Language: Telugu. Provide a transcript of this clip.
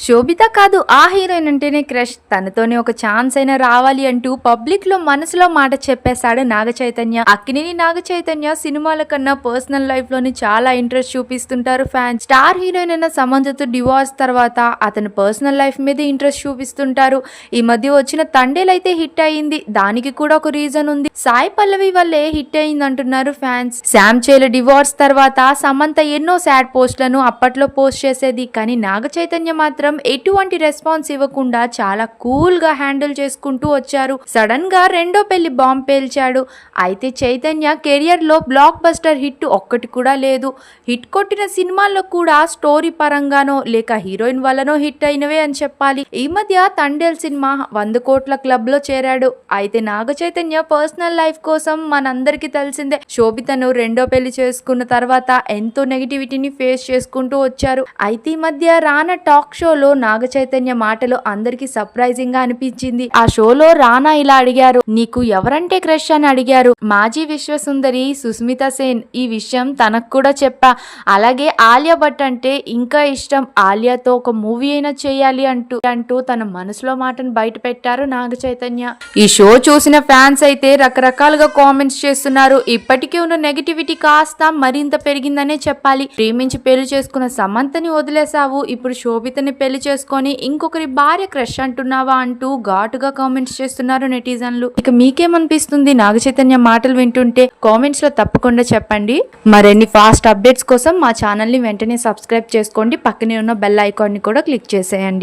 శోభిత కాదు ఆ హీరోయిన్ అంటేనే క్రష్. తనతోనే ఒక ఛాన్స్ అయినా రావాలి అంటూ పబ్లిక్లో మనసులో మాట చెప్పేశాడు నాగ చైతన్య. అక్కినేని నాగ చైతన్య సినిమాల కన్నా పర్సనల్ లైఫ్లోని చాలా ఇంట్రెస్ట్ చూపిస్తుంటారు ఫ్యాన్స్. స్టార్ హీరోయిన్ అయిన సమంతతో డివోర్స్ తర్వాత అతని పర్సనల్ లైఫ్ మీద ఇంట్రెస్ట్ చూపిస్తుంటారు. ఈ మధ్య వచ్చిన తండేలు అయితే హిట్ అయింది. దానికి కూడా ఒక రీజన్ ఉంది. సాయి పల్లవి వల్లే హిట్ అయింది అంటున్నారు ఫ్యాన్స్. శామ్ చేల డివోర్స్ తర్వాత సమంత ఎన్నో సాడ్ పోస్ట్లను అప్పట్లో పోస్ట్ చేసేది. కానీ నాగ చైతన్య మాత్రం ఎటువంటి రెస్పాన్స్ ఇవ్వకుండా చాలా కూల్గా హ్యాండిల్ చేసుకుంటూ వచ్చారు. సడన్గా రెండో పెళ్ళి బాంబ్ పేల్చాడు. అయితే చైతన్య కెరియర్లో బ్లాక్ బస్టర్ హిట్ ఒక్కటి కూడా లేదు. హిట్ కొట్టిన సినిమాల్లో కూడా స్టోరీ పరంగానో లేక హీరోయిన్ వల్లనో హిట్ అయినవే అని చెప్పాలి. ఈ మధ్య తండేల్ సినిమా వంద కోట్ల క్లబ్లో చేరాడు. అయితే నాగ చైతన్య పర్సనల్ లైఫ్ కోసం మనందరికీ తెలిసిందే. శోభితను రెండో పెళ్ళి చేసుకున్న తర్వాత ఎంతో నెగిటివిటీని ఫేస్ చేసుకుంటూ వచ్చారు. అయితే ఈ మధ్య రానా టాక్ షో షోలో నాగ చైతన్య మాటలు అందరికి సర్ప్రైజింగ్గా అనిపించింది. ఆ షోలో రానా ఇలా అడిగారు నీకు ఎవరంటే క్రష్ అని అడిగారు. మాజీ విశ్వసుందరి సుస్మిత సేన్ ఈ విషయం తనకు కూడా చెప్పా. అలాగే ఆలియా భట్ అంటే ఇంకా ఇష్టం. ఆలియాతో ఒక మూవీ అయినా చేయాలి అంటూ అంటూ తన మనసులో మాటను బయట పెట్టారు నాగ చైతన్య ఈ షో చూసిన ఫ్యాన్స్ అయితే రకరకాలుగా కామెంట్స్ చేస్తున్నారు. ఇప్పటికే ఉన్న నెగిటివిటీ కాస్త మరింత పెరిగిందనే చెప్పాలి. ప్రేమించి పెళ్ళి చేసుకున్న సమంతని వదిలేసావు ఇప్పుడు శోభితని పెళ్ళి చేసుకొని ఇంకొకరి భార్య క్రష్ అంటున్నావా అంటూ ఘాటుగా కామెంట్స్ చేస్తున్నారు నెటిజన్లు. ఇక మీకేమనిపిస్తుంది నాగ చైతన్య మాటలు వింటుంటే కామెంట్స్లో తప్పకుండా చెప్పండి. మరిన్ని ఫాస్ట్ అప్డేట్స్ కోసం మా ఛానల్ని వెంటనే సబ్స్క్రైబ్ చేసుకోండి. పక్కనే ఉన్న బెల్ ఐకాన్ని కూడా క్లిక్ చేసేయండి.